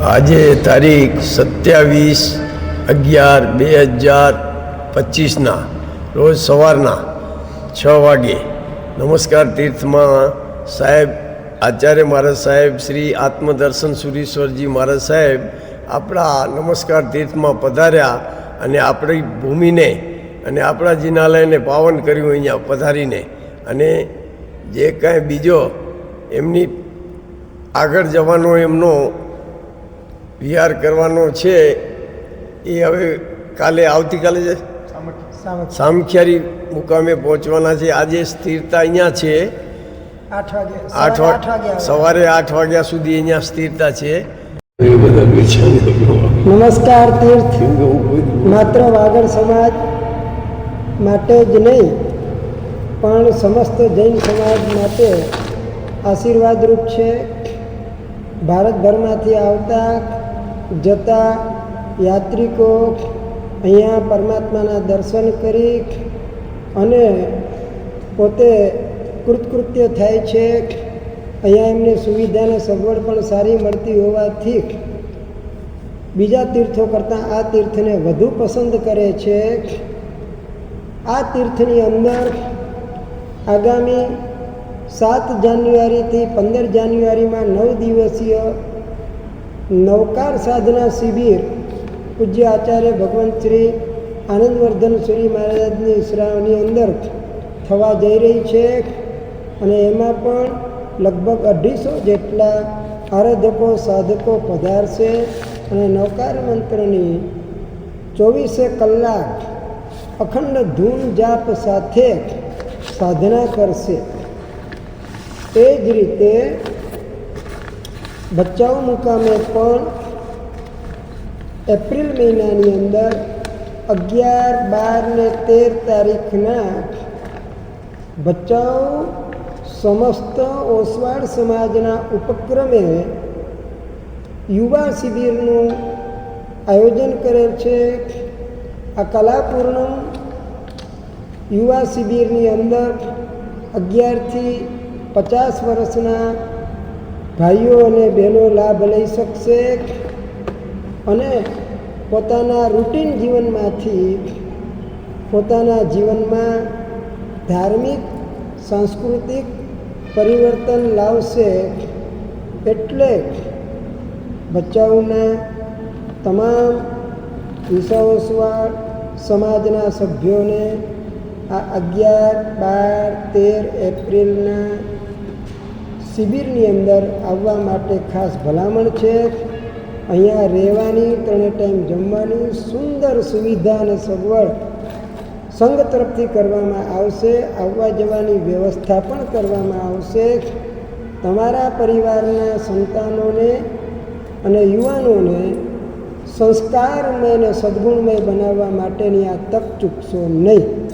આજે તારીખ સત્યાવીસ અગિયાર બે હજાર પચીસના, રોજ સવારના છ વાગે. નમસ્કાર તીર્થમાં સાહેબ, આચાર્ય મહારાજ સાહેબ, શ્રી આત્મદર્શન સુરીશ્વરજી મહારાજ સાહેબ, આપણા નમસ્કાર તીર્થમાં પધાર્યા અને આપણી ભૂમિને અને આપણા જિનાલયને પાવન કર્યું અહીંયા પધારીને. અને જે કાંઈ બીજો એમની આગળ જવાનો એમનો વિહાર કરવાનો છે એ હવે કાલે આવતીકાલે જ સામખિયારી મુકામે પહોંચવાના છે. આજે સ્થિરતા અહીંયા છે. આઠ વાગે સવારે આઠ વાગ્યા સુધી અહીંયા સ્થિરતા છે. નમસ્કાર તીર્થ. માત્ર વાગડ સમાજ માટે જ નહીં પણ સમસ્ત જૈન સમાજ માટે આશીર્વાદરૂપ છે. ભારતભરમાંથી આવતા જતા યાત્રિકો અહીંયા પરમાત્માના દર્શન કરી અને પોતે કૃતકૃત્ય થાય છે. અહીંયા એમને સુવિધાને સગવડ પણ સારી મળતી હોવાથી બીજા તીર્થો કરતાં આ તીર્થને વધુ પસંદ કરે છે. આ તીર્થની અંદર આગામી સાત જાન્યુઆરીથી પંદર જાન્યુઆરીમાં નવ દિવસીય નવકાર સાધના શિબિર પૂજ્ય આચાર્ય ભગવંત શ્રી આનંદવર્ધન શ્રી મહારાજની શ્રાવની અંદર થવા જઈ રહી છે અને એમાં પણ લગભગ અઢીસો જેટલા આરાધકો, સાધકો પધારશે અને નવકાર મંત્રની ચોવીસે કલાક અખંડ ધૂન જાપ સાથે સાધના કરશે. એ જ રીતે ભચાઉ મુકામે પણ એપ્રિલ મહિનાની અંદર અગિયાર, બાર ને તેર તારીખના ભચાઉ સમસ્ત ઓસવાડ સમાજના ઉપક્રમે યુવા શિબિરનું આયોજન કરેલ છે. આ કલાપૂર્ણમ યુવા શિબિરની અંદર અગિયારથી પચાસ વર્ષના ભાઈઓ અને બહેનો લાભ લઈ શકશે અને પોતાના રૂટીન જીવનમાંથી પોતાના જીવનમાં ધાર્મિક, સાંસ્કૃતિક પરિવર્તન લાવશે એટલે બચ્ચાઓના તમામ વિસાવસવાળ સમાજના સભ્યોને આ અગિયાર બાર તેર એપ્રિલના શિબિરની અંદર આવવા માટે ખાસ ભલામણ છે. અહીંયા રહેવાની, ત્રણે ટાઈમ જમવાની સુંદર સુવિધા અને સગવડ સંઘ તરફથી કરવામાં આવશે. આવવા જવાની વ્યવસ્થા પણ કરવામાં આવશે. તમારા પરિવારના સંતાનોને અને યુવાનોને સંસ્કારમય અને સદગુણમય બનાવવા માટેની આ તક ચૂકશો નહીં.